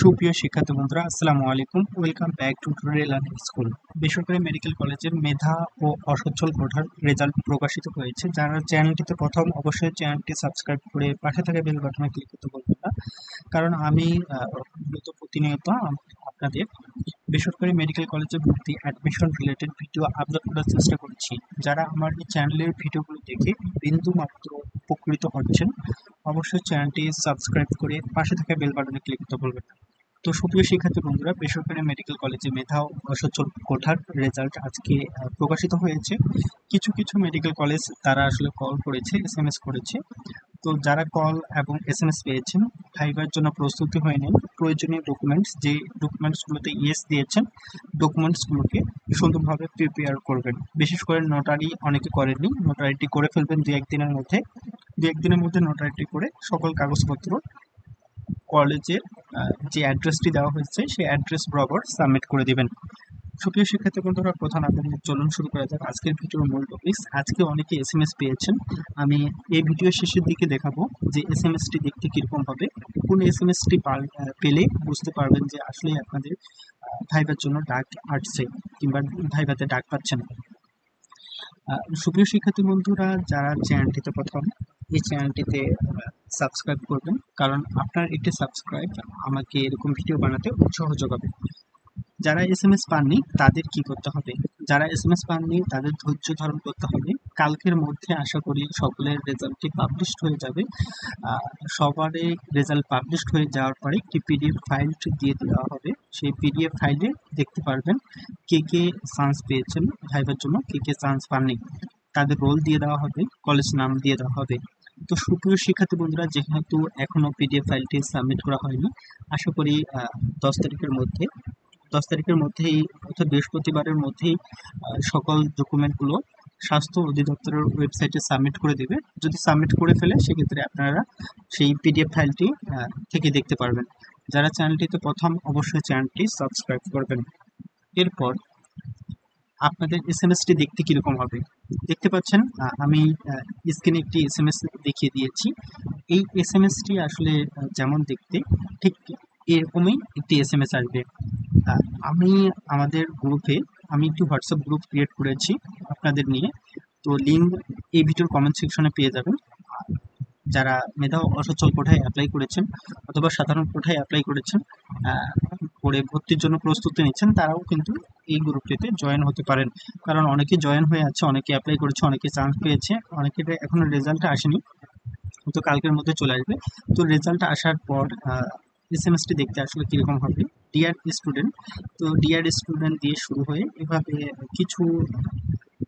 সুপ্রিয় শিক্ষার্থী বন্ধুরা, আসসালামু আলাইকুম। Welcome back to total learning school বেসরকারি মেডিকেল কলেজের মেধা ও অসচ্ছল কোঠার রেজাল্ট প্রকাশিত হয়েছে। যারা চ্যানেলটিতে প্রথম, অবশ্যই চ্যানেলটি সাবস্ক্রাইব করে পাশে থাকা বেল বাটনে ক্লিক করতে বলবেন না। কারণ আমি প্রতিনিয়ত আপনাদের বেসরকারি মেডিকেল কলেজে ভর্তি অ্যাডমিশন রিলেটেড ভিডিও আপলোড করার চেষ্টা করছি। যারা আমার এই চ্যানেলের ভিডিওগুলো দেখে বিন্দু মাত্র উপকৃত হচ্ছেন, অবশ্যই চ্যানেলটি সাবস্ক্রাইব করে পাশে থাকা বেল বাটনে ক্লিক করতে বলবেন না। তো সুপ্রিয় শিক্ষার্থী বন্ধুরা, বেসরকারি মেডিকেল কলেজে মেধা ও অসচ্ছল কোঠার রেজাল্ট আজকে প্রকাশিত হয়েছে। কিছু কিছু মেডিকেল কলেজ তারা আসলে কল করেছে এস এম এস করেছে। তো যারা কল এবং এস এম এস পেয়েছেন ফাইবার জন্য প্রস্তুতি হয়ে নেন প্রয়োজনীয় ডকুমেন্টস যে ডকুমেন্টসগুলোতে ইয়েস দিয়েছেন ডকুমেন্টসগুলোকে সুন্দরভাবে প্রিপেয়ার করবেন। বিশেষ করে নোটারি অনেকে করেননি নোটারিটি করে ফেলবেন দু একদিনের মধ্যে। দু একদিনের মধ্যে নোটারিটি করে সকল কাগজপত্র কলেজের যে অ্যাড্রেসটি দেওয়া হয়েছে, সেই অ্যাড্রেস বরাবর সাবমিট করে দেবেন। সুপ্রিয় শিক্ষার্থী বন্ধুরা প্রধান আপনাদের চলুন শুরু করা যাক। আজকের ভিডিওর মূল টপিকস আজকে অনেকে এস এম এস পেয়েছেন। আমি এই ভিডিও শেষের দিকে দেখাবো যে এস এম এসটি দেখতে কীরকম হবে। কোন এস এম এসটি পেলে বুঝতে পারবেন যে আসলে আপনাদের ভাইবার জন্য ডাক আসছে কিংবা ভাইভাতে ডাক পাচ্ছেন সুপ্রিয় শিক্ষার্থী বন্ধুরা, যারা চ্যানেলটিতে প্রথম, এই চ্যানেলটিতে সাবস্ক্রাইব করবেন। কারণ আপনার একটি সাবস্ক্রাইব আমাকে এরকম ভিডিও বানাতে উৎসাহ যোগাবে। যারা এস এম এস পাননি, তাদের কি করতে হবে? যারা এস এম এস পাননি, তাদের ধৈর্য ধারণ করতে হবে। কালকের মধ্যে আশা করি সকলের রেজাল্টটি পাবলিশড হয়ে যাবে। সবারই রেজাল্ট পাবলিশড হয়ে যাওয়ার পরে একটি পিডিএফ ফাইলটি দিয়ে দেওয়া হবে। সেই পিডিএফ ফাইলে দেখতে পারবেন কে কে চান্স পেয়েছেন, ভাইবার জন্য কে কে চান্স পাননি। তাদের রোল দিয়ে দেওয়া হবে কলেজ নাম দিয়ে দেওয়া হবে। তো সুপ্রিয় শিক্ষার্থী বন্ধুরা যেহেতু এখনও পিডিএফ ফাইলটি সাবমিট করা হয়নি, আশা করি দশ তারিখের মধ্যে, দশ তারিখের মধ্যেই অর্থাৎ বৃহস্পতিবারের মধ্যেই সকল ডকুমেন্টগুলো স্বাস্থ্য অধিদপ্তরের ওয়েবসাইটে সাবমিট করে দেবে। যদি সাবমিট করে ফেলে, সেক্ষেত্রে আপনারা সেই পিডিএফ ফাইলটি থেকে দেখতে পারবেন। যারা চ্যানেলটিতে প্রথম, অবশ্যই চ্যানেলটি সাবস্ক্রাইব করবেন। এরপর আপনাদের এস এম এসটি দেখতে কীরকম হবে? দেখতে পাচ্ছেন আমি স্ক্রিনে একটি এস এম এস দেখিয়ে দিয়েছি। এই এস এম এসটি আসলে যেমন দেখতে, ঠিক এরকমই একটি এস এম এস আসবে। আমি, আমাদের গ্রুপে আমি একটি হোয়াটসঅ্যাপ গ্রুপ ক্রিয়েট করেছি আপনাদের নিয়ে। তো লিঙ্ক এই ভিডিওর কমেন্ট সেকশনে পেয়ে যাবেন। যারা মেধা অসচ্ছল কোঠায় অ্যাপ্লাই করেছেন, অথবা সাধারণ কোঠায় অ্যাপ্লাই করেছেন করে ভর্তির জন্য প্রস্তুতি নিচ্ছেন, তারাও কিন্তু এই গ্রুপটিতে জয়েন হতে পারেন। কারণ অনেকে জয়েন হয়ে আছে, অনেকে অ্যাপ্লাই করেছে, অনেকে চান্স পেয়েছে অনেকের এখনও রেজাল্টটা আসেনি, তো কালকের মধ্যে চলে আসবে। তো রেজাল্ট আসার পর এস এম এসটি দেখতে আসলে কীরকম হবে? ডিআর স্টুডেন্ট তো ডিয়ার স্টুডেন্ট দিয়ে শুরু হয়ে এভাবে কিছু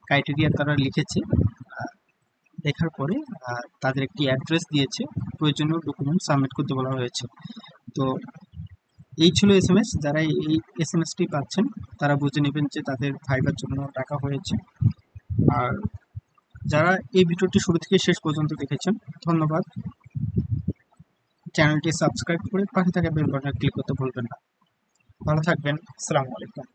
ক্রাইটেরিয়া তারা লিখেছে লেখার পরে তাদের একটি অ্যাড্রেস দিয়েছে, প্রয়োজনীয় ডকুমেন্ট সাবমিট করতে বলা হয়েছে। তো এই ছিল এস এম এস যারা এই এস এম এসটি পাচ্ছেন, তারা বুঝে নেবেন যে তাদের ফাইবার জন্য টাকা হয়েছে। আর যারা এই ভিডিওটি শুরু থেকে শেষ পর্যন্ত দেখেছেন, ধন্যবাদ। চ্যানেলটি সাবস্ক্রাইব করে পাশে থাকা বেল বাটনে ক্লিক করতে ভুলবেন না। ভালো থাকবেন। আসসালামু আলাইকুম।